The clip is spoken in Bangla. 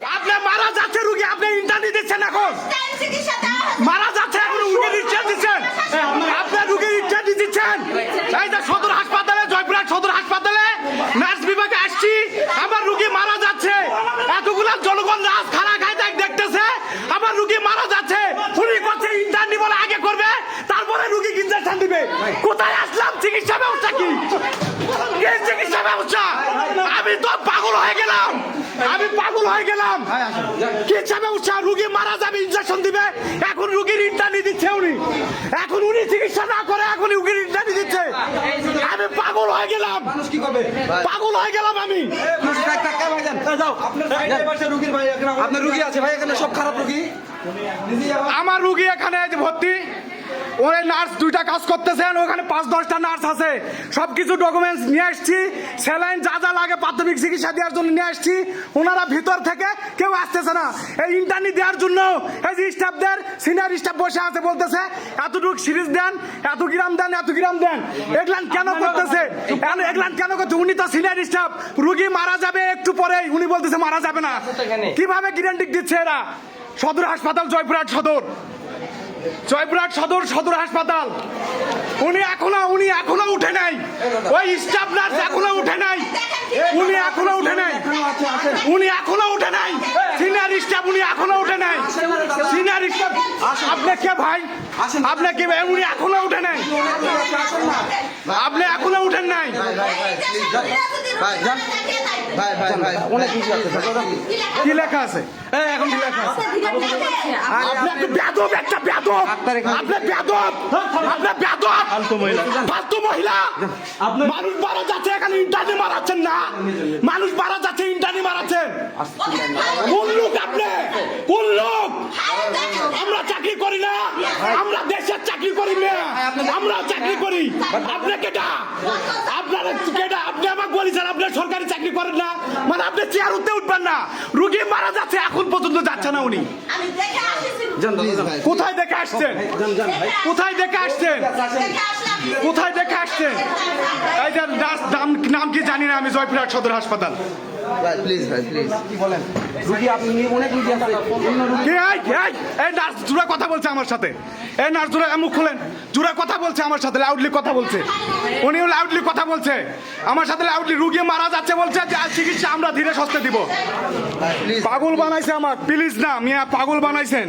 আপনি মারা যাচ্ছে রুগী আপনি ইন্টারনি দিচ্ছেন এখন। মারা যাচ্ছে এখন রুগীর ইচ্ছা দিচ্ছেন। আপনার রুগীর ইচ্ছা দিচ্ছেন। এই যে সদর হাসপাতালে জয়পুরহাট সদর হাসপাতালে নার্স বিভাগে আসছি। আমার রুগী মারা যাচ্ছে। এতগুলা জনগণ রাজ খানা দেখ দেখতেছে। আমার রুগী মারা যাচ্ছে। উনি করছে ইন্টারনি বলে আগে করবে। তারপরে রুগী ইঞ্জেকশন দিবে। কোথায় আসলাম চিকিৎসা আমি তো পাগল হয়ে গেলাম। আমি পাগল হয়ে গেলাম। চিকিৎসা ব্যবস্থা রুগী মারা যাবে ইনজেকশন দিবে। এখন রুগীর ইন্টারনি দিচ্ছে উনি। এখন উনি চিকিৎসা না করে এখন রুগীর ইন্টারনি দিচ্ছে। আমি পাগল হয়ে গেলাম। কি পাগল হয়ে গেলাম আমি। আপনার রুগী আছে ভাই এখানে সব খারাপ রুগী? আমার রুগী এখানে ভর্তি। ওই নার্স দুইটা কাজ করতেছেন ওখানে পাঁচ দশটা নার্স আছে। সব কিছু ডকুমেন্টস নিয়ে আসছি স্যালাইন যা যা লাগে প্রাথমিক চিকিৎসা দেওয়ার জন্য নিয়ে আসছি। ওনারা ভিতর থেকে কেউ আসতেছে না। এই ইন্টারনি দেওয়ার জন্য এই যে স্টাফদের সিনিয়র স্টাফ বসে আছে বলতেছে এতটুক সিরিজ দেন এত গ্রাম দেন এত গ্রাম দেন। এগুলান কেন করতেছে? এগুলান কেন করতে উনি তো সিনিয়র স্টাফ রুগী মারা যাবে একটু পরেই। উনি বলতেছে মারা যাবে না। কীভাবে গ্যারান্টি দিচ্ছে এরা? সদর হাসপাতাল জয়পুরহাট সদর। জয়পুরহাট সদর সদর হাসপাতাল। উনি এখনও উনি এখনও উঠে নাই। ওই স্টাফ নার্স এখনও উঠে নাই। উনি এখনও উঠে নাই। উনি এখনও উঠে নাই। সিনিয়র স্টাফ উনি এখনও উঠে নাই। সিনিয়র স্টাফ, আপনি কে ভাই? আপনি কে ভাই? উনি এখনও উঠে নাই। আপনি এখনও উঠেন নাই। ভাই, ভাই ভাই। ভাই অনেক কিছু আছে কি লেখা আছে? এখন কি লেখা আছে? আপনি একটা বেদব একটা বেদব আপনি বেদব আপনি বেদব ফালতু মহিলা। ফালতু মহিলা। মানুষ মারা যাচ্ছে এখানে ইন্টারনি মারাচ্ছেন না। মানুষ মারা যাচ্ছে ইন্টারনি মারাচ্ছেন। কোন লোক আপনি? কোন লোক? আমরা চাকরি করি না। আমরা দেশের চাকরি করি না। আমরা চাকরি করি। আপনি কেটা আপনার কেটা না রুগী মারা যাচ্ছে এখন পর্যন্ত যাচ্ছে না উনি। আমি দেখে আসছি। প্লিজ ভাই কোথায় দেখে আসছেন? কোথায় দেখে আসছেন? কোথায় দেখে আসছেন? এই যে নার্স জয়পুরহাট সদর হাসপাতাল। ভাই প্লিজ ভাই প্লিজ কি বলেন? রুগী আপনি অনেক রুগী আছে। অন্য রুগী কে এই এই এই নার্স কথা বলছে আমার সাথে। এই নার্স জুড়ে মুখ খুলেন। জুড়ে কথা বলছে আমার সাথে লাউডলি কথা বলছে। উনিও লাউডলি কথা বলছে। আমার সাথে লাউডলি রুগী মারা যাচ্ছে বলছে যে আর চিকিৎসা আমরা ধীরে সস্তে দিব। পাগল বানাইছে আমার প্লিজ না মিয়া পাগল বানাইছেন।